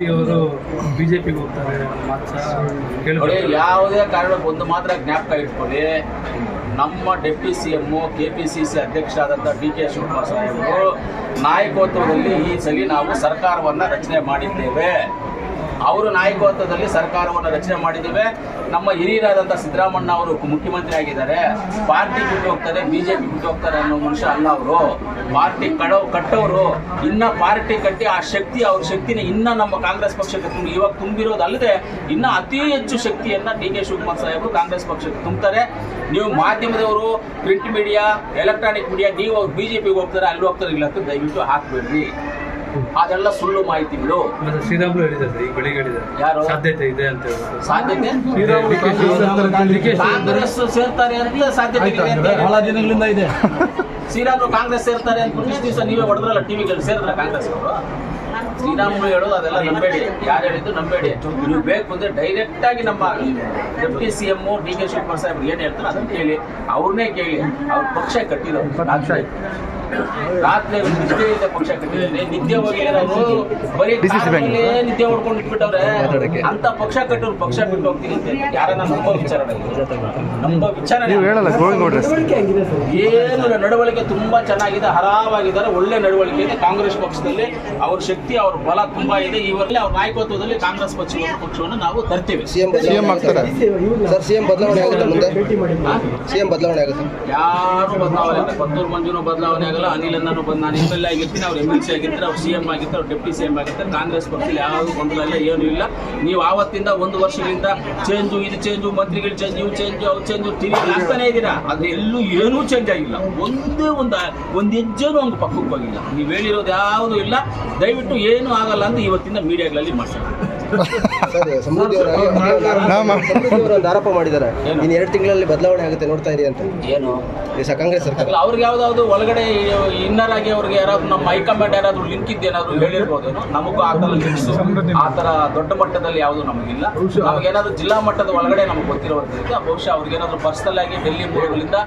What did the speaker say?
ಅವರು ಬಿಜೆಪಿಗೆ ಹೋಗ್ತಾರೆ ಯಾವುದೇ ಕಾರಣಕ್ಕೆ ಒಂದು ಮಾತ್ರ ಜ್ಞಾಪಕ ಇಟ್ಕೊಳ್ಳಿ. ನಮ್ಮ deputy C M K P C C D K Shivakumar ಅವರು ನಾಯಕತ್ವದಲ್ಲಿ ಈ ಸಲ ನಾವು ಸರ್ಕಾರವನ್ನು ರಚನೆ ಮಾಡಿದ್ದೇವೆ. ಅವರು ನಾಯಕತ್ವದಲ್ಲಿ ಸರ್ಕಾರವನ್ನು ರಚನೆ ಮಾಡಿದ್ದೇವೆ. ನಮ್ಮ ಹಿರಿಯರಾದಂಥ ಸಿದ್ದರಾಮಣ್ಣ ಅವರು ಮುಖ್ಯಮಂತ್ರಿ ಆಗಿದ್ದಾರೆ. ಪಾರ್ಟಿ ಬಿಟ್ಟು ಹೋಗ್ತಾರೆ, ಬಿಜೆಪಿ ಬಿಟ್ಟು ಹೋಗ್ತಾರೆ ಅನ್ನೋ ಮನುಷ್ಯ ಅಲ್ಲ ಅವರು. ಪಾರ್ಟಿ ಕಡೋ ಕಟ್ಟೋರು, ಇನ್ನ ಪಾರ್ಟಿ ಕಟ್ಟಿ ಆ ಶಕ್ತಿ, ಅವ್ರ ಶಕ್ತಿನ ಇನ್ನ ನಮ್ಮ ಕಾಂಗ್ರೆಸ್ ಪಕ್ಷಕ್ಕೆ ತುಂಬಿ, ಇವಾಗ ತುಂಬಿರೋದಲ್ಲದೆ ಇನ್ನ ಅತಿ ಹೆಚ್ಚು ಶಕ್ತಿಯನ್ನ ಡಿ ಕೆ ಶಿವಕುಮಾರ್ ಸಾಹೇಬರು ಕಾಂಗ್ರೆಸ್ ಪಕ್ಷಕ್ಕೆ ತುಂಬ್ತಾರೆ. ನೀವು ಮಾಧ್ಯಮದವರು ಪ್ರಿಂಟ್ ಮೀಡಿಯಾ ಎಲೆಕ್ಟ್ರಾನಿಕ್ ಮೀಡಿಯಾ ನೀವು ಅವ್ರು ಬಿಜೆಪಿಗೆ ಹೋಗ್ತಾರೆ, ಅಲ್ಲಿ ಹೋಗ್ತಾರೆ, ಇಲ್ಲ ಅಂತ ದಯವಿಟ್ಟು ಹಾಕ್ಬೇಡ್ರಿ. ಅದೆಲ್ಲ ಸುಳ್ಳು ಮಾಹಿತಿಗಳು ಮತ್ತೆ ಶ್ರೀರಾಮುಲು ಹೇಳಿದ್ದಾರೆ ಈಗ ಬೆಳಿಗ್ಗೆ ಹೇಳಿದ್ದಾರೆ. ಯಾರು? ಸಾಧ್ಯತೆ ಇದೆ ಅಂತ ಸಾಧ್ಯತೆ? ಕಾಂಗ್ರೆಸ್ ಸೇರ್ತಾರೆ ಅಂತ ಸಾಧ್ಯತೆ ಇದೆ ಅಂತ ಹೇಳಿ. ಬಹಳ ದಿನಗಳಿಂದ ಇದೆ. ಶ್ರೀರಾಮುಲು ಕಾಂಗ್ರೆಸ್ ಸೇರ್ತಾರೆ ಅಂತ ಇಷ್ಟು ದಿವಸ ನೀವೇ ಹೊಡೆದ್ರಲ್ಲ ಟಿವಿಗಳಲ್ಲಿ ಸೇರಿದ್ರ ಕಾಂಗ್ರೆಸ್ ಅವರು? ಶ್ರೀರಾಮುಲು ಹೇಳೋದು ಅದೆಲ್ಲ ನಂಬೇಡಿ. ಯಾರು ಹೇಳಿದ್ದು ನಂಬೇಡಿ. ನೀವು ಬೇಕು ಅಂದ್ರೆ ಡೈರೆಕ್ಟ್ ಆಗಿ ನಮ್ಮ deputy C M D K Shivakumar Saheb ಏನ್ ಹೇಳ್ತಾರೆ ಅದನ್ನ ಕೇಳಿ. ಅವ್ರನ್ನೇ ಕೇಳಿ. ಅವ್ರ ಪಕ್ಷ ಕಟ್ಟಿರೋ ರಾತ್ರಿ ರಾತ್ರಿ ಇದೆ ಪಕ್ಷ ಕಟ್ಟಿದ್ರೆ ನಿದ್ದೆ ಹೋಗಿರೋರು ಬರೀ ಕಾರಣದಲ್ಲೇ ನಿದ್ದೆ ಹೊಡ್ಕೊಂಡು ಇಟ್ಬಿಟ್ಟವ್ರೆ ಅಂತ ಪಕ್ಷ ಕಟ್ಟೋರು ಪಕ್ಷ ಬಿಟ್ಟು ಹೋಗ್ತೀನಿ ಅಂತ ಯಾರನ್ನ ನಂಬೋ ವಿಚಾರ ನಂಬೋ ವಿಚಾರ ನೀವು ಹೇಳಲ್ಲ ಗೋವಿಂದಗೌಡ್ರೆ ಏನು ನಡವಳಿಕೆ ತುಂಬಾ ಚೆನ್ನಾಗಿದೆ ಹರಾವಾಗಿದ್ದಾರೆ ಒಳ್ಳೆ ನಡವಳಿಕೆ ಇದೆ. ಕಾಂಗ್ರೆಸ್ ಪಕ್ಷದಲ್ಲಿ ಅವ್ರ ಶಕ್ತಿ ಅವ್ರ ಬಲ ತುಂಬಾ ಇದೆ. ಇವರಲ್ಲಿ ಅವ್ರ ನಾಯಕತ್ವದಲ್ಲಿ ಕಾಂಗ್ರೆಸ್ ಪಕ್ಷ ಪಕ್ಷವನ್ನು ನಾವು ತರ್ತೇವೆ. ಸಿಎಂ ಸಿಎಂ ಆಗ್ತಾರೆ. ಸರ್ ಸಿಎಂ ಬದಲಾವಣೆ ಆಗುತ್ತೆ ಮುಂದೆ? ಸಿಎಂ ಬದಲಾವಣೆ ಆಗುತ್ತೆ? ಯಾರು ಬದಲಾವಣೆ ಇಲ್ಲ ಪತ್ತೂರು ಮಂಜುನು ಬದಲಾವಣೆ ಆಗಲ್ಲ ಅನಿಲ್ ಅನ್ನೂ ಬಂದು ನಾನು ಎಂ ಎಲ್ ಎ ಆಗಿರ್ತೀನಿ, ಅವ್ರು ಎಂ ಎಲ್ ಸಿ ಆಗಿರ್ತಾರೆ, ಅವ್ರು ಸಿ ಎಂ ಆಗಿರ್ತಾರೆ, ಅವ್ರು ಡೆಪ್ಟಿ ಸಿ ಎಂ ಆಗಿರ್ತಾರೆ, ಕಾಂಗ್ರೆಸ್ ಪಕ್ಷದಲ್ಲಿ ಯಾವುದು ಗೊಂದಲ ಇಲ್ಲ, ಏನೂ ಇಲ್ಲ. ನೀವು ಆವತ್ತಿಂದ ಒಂದು ವರ್ಷದಿಂದ ಚೇಂಜು ಇದು ಚೇಂಜು ಮಂತ್ರಿಗಳು ಚೇಂಜ್ ಇವು ಚೇಂಜ್ ಅವ್ರು ಚೇಂಜು ಟಿವಿ ಆಗ್ತಾನೆ ಇದ್ದೀರಾ? ಆದರೆ ಎಲ್ಲೂ ಏನೂ ಚೇಂಜ್ ಆಗಿಲ್ಲ. ಒಂದೇ ಒಂದು ಒಂದು ಹೆಜ್ಜೆನೂ ಒಂದು ಪಕ್ಕಕ್ಕೆ ಹೋಗಿಲ್ಲ. ನೀವು ಹೇಳಿರೋದು ಯಾವುದೂ ಇಲ್ಲ. ದಯವಿಟ್ಟು ಏನೂ ಆಗಲ್ಲ ಅಂತ ಇವತ್ತಿಂದ ಮೀಡಿಯಾಗಳಲ್ಲಿ ಮಾಡ್ತಾರೆ ಆರೋಪ ಮಾಡಿದ್ದಾರೆ. ಇನ್ ಇನ್ನು ಎರಡು ತಿಂಗಳಲ್ಲಿ ಬದಲಾವಣೆ ಆಗುತ್ತೆ ನೋಡ್ತಾ ಇರಿ ಅಂತ. ಏನು? ಕಾಂಗ್ರೆಸ್ ಸರ್ಕಾರ. ಅವ್ರಿಗೆ ಯಾವ್ದಾದ್ರು ಒಳಗಡೆ ಇನ್ನರ್ ಆಗಿ ಅವ್ರಿಗೆ ಯಾರಾದ್ರು ನಮ್ಮ ಹೈಕಮಾಂಡ್ ಯಾರಾದ್ರು ಲಿಂಕ್ ಇದ್ದೇನಾದ್ರು ಹೇಳಿರ್ಬೋದೇನೋ? ನಮಗೂ ಆ ಥರ ಲಿಂಕ್ಸ್ ಆ ಥರ ದೊಡ್ಡ ಮಟ್ಟದಲ್ಲಿ ಯಾವುದು ನಮಗಿಲ್ಲ. ನಮಗೇನಾದ್ರು ಜಿಲ್ಲಾ ಮಟ್ಟದ ಒಳಗಡೆ ನಮ್ಗೆ ಗೊತ್ತಿರುವಂತ ಬಹುಶಃ ಅವ್ರಿಗೇನಾದ್ರು ಪರ್ಸನಲ್ ಆಗಿ ಡೆಲ್ಲಿ ಮೂಲಗಳಿಂದ